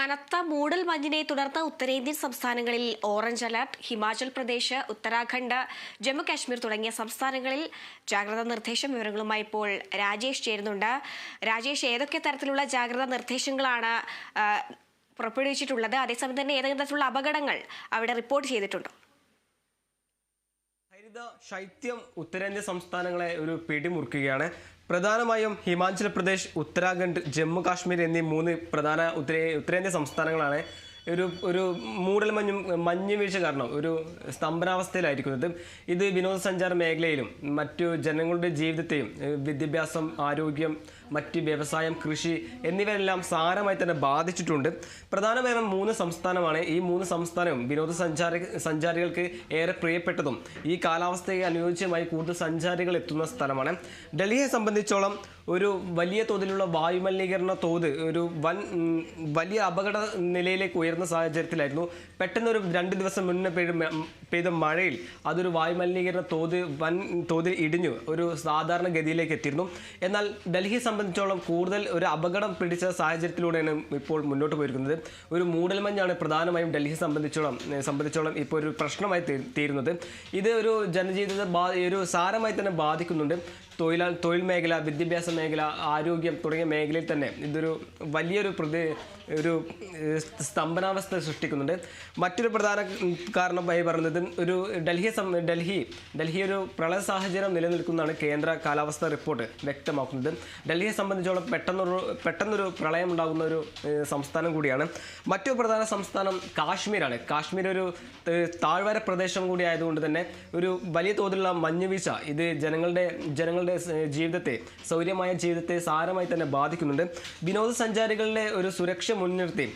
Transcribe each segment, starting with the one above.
കനത്ത മൂടൽ മഞ്ഞിനെ തുടർന്ന് ഉത്തരേന്ത്യൻ സംസ്ഥാനങ്ങളിൽ ഓറഞ്ച് അലർട്ട് ഹിമാചൽ പ്രദേശ് ഉത്തരാഖണ്ഡ് ജമ്മുകാശ്മീർ തുടങ്ങിയ സംസ്ഥാനങ്ങളിൽ ജാഗ്രതാ നിർദ്ദേശം വിവരങ്ങളുമായി ഇപ്പോൾ രാജേഷ് ചേരുന്നുണ്ട്. രാജേഷ് ഏതൊക്കെ തരത്തിലുള്ള ജാഗ്രതാ നിർദ്ദേശങ്ങളാണ് പുറപ്പെടുവിച്ചിട്ടുള്ളത്? അതേസമയം തന്നെ ഏതെങ്കിലും തരത്തിലുള്ള അപകടങ്ങൾ അവിടെ റിപ്പോർട്ട് ചെയ്തിട്ടുണ്ടോ? ഹരിത ശൈത്യം ഉത്തരേന്ത്യ സംസ്ഥാനങ്ങളെ ഒരു പിടിമുറുക്കുകയാണ്. പ്രധാനമായും ഹിമാചൽ പ്രദേശ് ഉത്തരാഖണ്ഡ് ജമ്മു കാശ്മീർ എന്നീ മൂന്ന് പ്രധാന ഉത്തരേ ഉത്തരേന്ത്യ സംസ്ഥാനങ്ങളാണ് ഒരു ഒരു മൂടൽമഞ്ഞും മഞ്ഞ് വീഴ്ച കാരണം ഒരു സ്തംഭനാവസ്ഥയിലായിരിക്കുന്നത് ഇത് വിനോദസഞ്ചാര മേഖലയിലും മറ്റു ജനങ്ങളുടെ ജീവിതത്തെയും വിദ്യാഭ്യാസം ആരോഗ്യം മറ്റ് വ്യവസായം കൃഷി എന്നിവയെല്ലാം സാരമായി തന്നെ ബാധിച്ചിട്ടുണ്ട്. പ്രധാനമായും മൂന്ന് സംസ്ഥാനമാണ്. ഈ മൂന്ന് സംസ്ഥാനവും വിനോദസഞ്ചാര സഞ്ചാരികൾക്ക് ഏറെ പ്രിയപ്പെട്ടതും ഈ കാലാവസ്ഥയെ അനുയോജ്യമായി കൂടുതൽ സഞ്ചാരികൾ എത്തുന്ന സ്ഥലമാണ്. ഡൽഹിയെ സംബന്ധിച്ചോളം ഒരു വലിയ തോതിലുള്ള വായുമലിനീകരണ തോത് ഒരു വൻ വലിയ അപകട നിലയിലേക്ക് ഉയർന്ന സാഹചര്യത്തിലായിരുന്നു. പെട്ടെന്നൊരു രണ്ട് ദിവസം മുന്നേ പെയ്ത പെയ്ത മഴയിൽ അതൊരു വായുമലിനീകരണ തോത് വൻ തോതിൽ ഇടിഞ്ഞു. ഒരു സാധാരണ ഗതിയിലേക്ക് എത്തിയിരുന്നു. എന്നാൽ ഡൽഹി സംബന്ധിച്ചോളം കൂടുതൽ ഒരു അപകടം പിടിച്ച സാഹചര്യത്തിലൂടെയാണ് ഇപ്പോൾ മുന്നോട്ട് പോയിരിക്കുന്നത്. ഒരു മൂടൽമഞ്ഞാണ് പ്രധാനമായും ഡൽഹി സംബന്ധിച്ചോളം സംബന്ധിച്ചോളം ഇപ്പോൾ ഒരു പ്രശ്നമായി തീരുന്നത്. ഇത് ഒരു ജനജീവിതത്തെ ബാ ഒരു സാരമായി തന്നെ ബാധിക്കുന്നുണ്ട്. തൊഴിലാ തൊഴിൽ മേഖല വിദ്യാഭ്യാസ മേഖല ആരോഗ്യം തുടങ്ങിയ മേഖലയിൽ തന്നെ ഇതൊരു വലിയൊരു പ്രതി ഒരു സ്തംഭനാവസ്ഥ സൃഷ്ടിക്കുന്നുണ്ട്. മറ്റൊരു പ്രധാന കാരണം കാരണമായി പറയുന്നത് ഒരു ഡൽഹി ഡൽഹി ഡൽഹി ഒരു പ്രളയ സാഹചര്യം നിലനിൽക്കുന്നതാണ് കേന്ദ്ര കാലാവസ്ഥ റിപ്പോർട്ട് വ്യക്തമാക്കുന്നത്. ഡൽഹിയെ സംബന്ധിച്ചോളം പെട്ടെന്നൊരു പെട്ടെന്നൊരു പ്രളയം ഉണ്ടാകുന്ന ഒരു സംസ്ഥാനം കൂടിയാണ്. മറ്റൊരു പ്രധാന സംസ്ഥാനം കാശ്മീരാണ്. കാശ്മീർ ഒരു താഴ്വര പ്രദേശം കൂടി ആയതുകൊണ്ട് തന്നെ ഒരു വലിയ തോതിലുള്ള മഞ്ഞുവീഴ്ച ഇത് ജനങ്ങളുടെ ജനങ്ങളുടെ സ് ജീവിതത്തെ സൗര്യമായ ജീവിതത്തെ സാരമായി തന്നെ ബാധിക്കുന്നുണ്ട്. വിനോദസഞ്ചാരികളുടെ ഒരു സുരക്ഷ മുൻനിർത്തി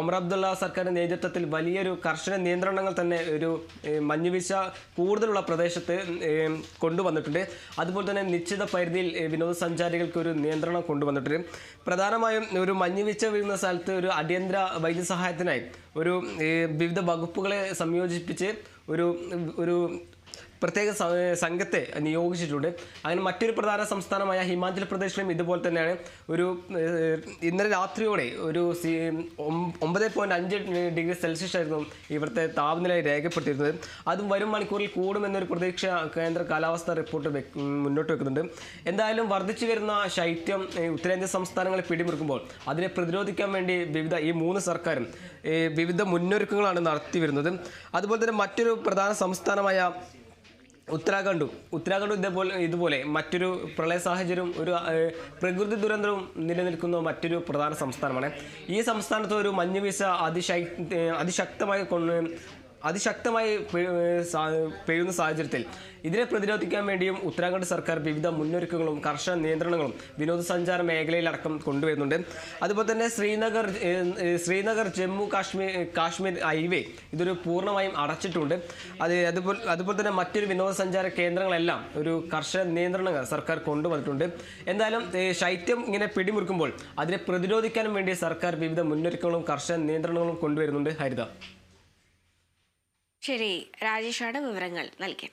ഒമർ അബ്ദുള്ള സർക്കാരിന്റെ നേതൃത്വത്തിൽ വലിയൊരു കർശന നിയന്ത്രണങ്ങൾ തന്നെ ഒരു മഞ്ഞുവീഴ്ച കൂടുതലുള്ള പ്രദേശത്ത് കൊണ്ടുവന്നിട്ടുണ്ട്. അതുപോലെ തന്നെ നിശ്ചിത പരിധിയിൽ വിനോദസഞ്ചാരികൾക്ക് ഒരു നിയന്ത്രണം കൊണ്ടുവന്നിട്ടുണ്ട്. പ്രധാനമായും ഒരു മഞ്ഞുവീഴ്ച വീഴുന്ന സ്ഥലത്ത് ഒരു അടിയന്തര വൈദ്യസഹായത്തിനായി ഒരു വിവിധ വകുപ്പുകളെ സംയോജിപ്പിച്ച് ഒരു ഒരു പ്രത്യേക സംഘത്തെ നിയോഗിച്ചിട്ടുണ്ട്. അങ്ങനെ മറ്റൊരു പ്രധാന സംസ്ഥാനമായ ഹിമാചൽ പ്രദേശിലും ഇതുപോലെ തന്നെയാണ് ഒരു ഇന്നലെ രാത്രിയോടെ ഒരു ഒമ്പത് പോയിന്റ് അഞ്ച് ഡിഗ്രി സെൽഷ്യസ് ആയിരുന്നു ഇവിടുത്തെ താപനില രേഖപ്പെടുത്തിയിരുന്നത്. അതും വരും മണിക്കൂറിൽ കൂടുമെന്നൊരു പ്രതീക്ഷ കേന്ദ്ര കാലാവസ്ഥ റിപ്പോർട്ട് മുന്നോട്ട് വെക്കുന്നുണ്ട്. എന്തായാലും വർദ്ധിച്ചു വരുന്ന ശൈത്യം ഉത്തരേന്ത്യ ഉത്തരേന്ത്യൻ സംസ്ഥാനങ്ങളെ പിടിമുറുക്കുമ്പോൾ അതിനെ പ്രതിരോധിക്കാൻ വേണ്ടി വിവിധ ഈ മൂന്ന് സർക്കാരും വിവിധ മുന്നൊരുക്കങ്ങളാണ് നടത്തി വരുന്നത് അതുപോലെ തന്നെ മറ്റൊരു പ്രധാന സംസ്ഥാനമായ ഉത്തരാഖണ്ഡും. ഉത്തരാഖണ്ഡും ഇതേപോലെ ഇതുപോലെ മറ്റൊരു പ്രളയ സാഹചര്യവും ഒരു പ്രകൃതി ദുരന്തവും നിലനിൽക്കുന്ന മറ്റൊരു പ്രധാന സംസ്ഥാനമാണ്. ഈ സംസ്ഥാനത്ത് ഒരു മഞ്ഞുവീഴ്ച അതിശൈ അതിശക്തമായി കൊണ്ട് അതിശക്തമായി പെയ്യുന്ന സാഹചര്യത്തിൽ ഇതിനെ പ്രതിരോധിക്കാൻ വേണ്ടിയും ഉത്തരാഖണ്ഡ് സർക്കാർ വിവിധ മുന്നൊരുക്കങ്ങളും കർശന നിയന്ത്രണങ്ങളും വിനോദസഞ്ചാര മേഖലയിലടക്കം കൊണ്ടുവരുന്നുണ്ട്. അതുപോലെ തന്നെ ശ്രീനഗർ ശ്രീനഗർ ജമ്മു കാശ്മീർ കാശ്മീർ ഹൈവേ ഇതൊരു പൂർണമായും അടച്ചിട്ടുണ്ട്. അത് അതുപോലെ അതുപോലെ തന്നെ മറ്റൊരു വിനോദസഞ്ചാര കേന്ദ്രങ്ങളെല്ലാം ഒരു കർശന നിയന്ത്രണങ്ങൾ സർക്കാർ കൊണ്ടുവന്നിട്ടുണ്ട്. എന്തായാലും ശൈത്യം ഇങ്ങനെ പിടിമുറുക്കുമ്പോൾ അതിനെ പ്രതിരോധിക്കാനും വേണ്ടി സർക്കാർ വിവിധ മുന്നൊരുക്കങ്ങളും കർശന നിയന്ത്രണങ്ങളും കൊണ്ടുവരുന്നുണ്ട്. ഹരിത ശരി രാജേഷാണ് വിവരങ്ങൾ നൽകിയത്.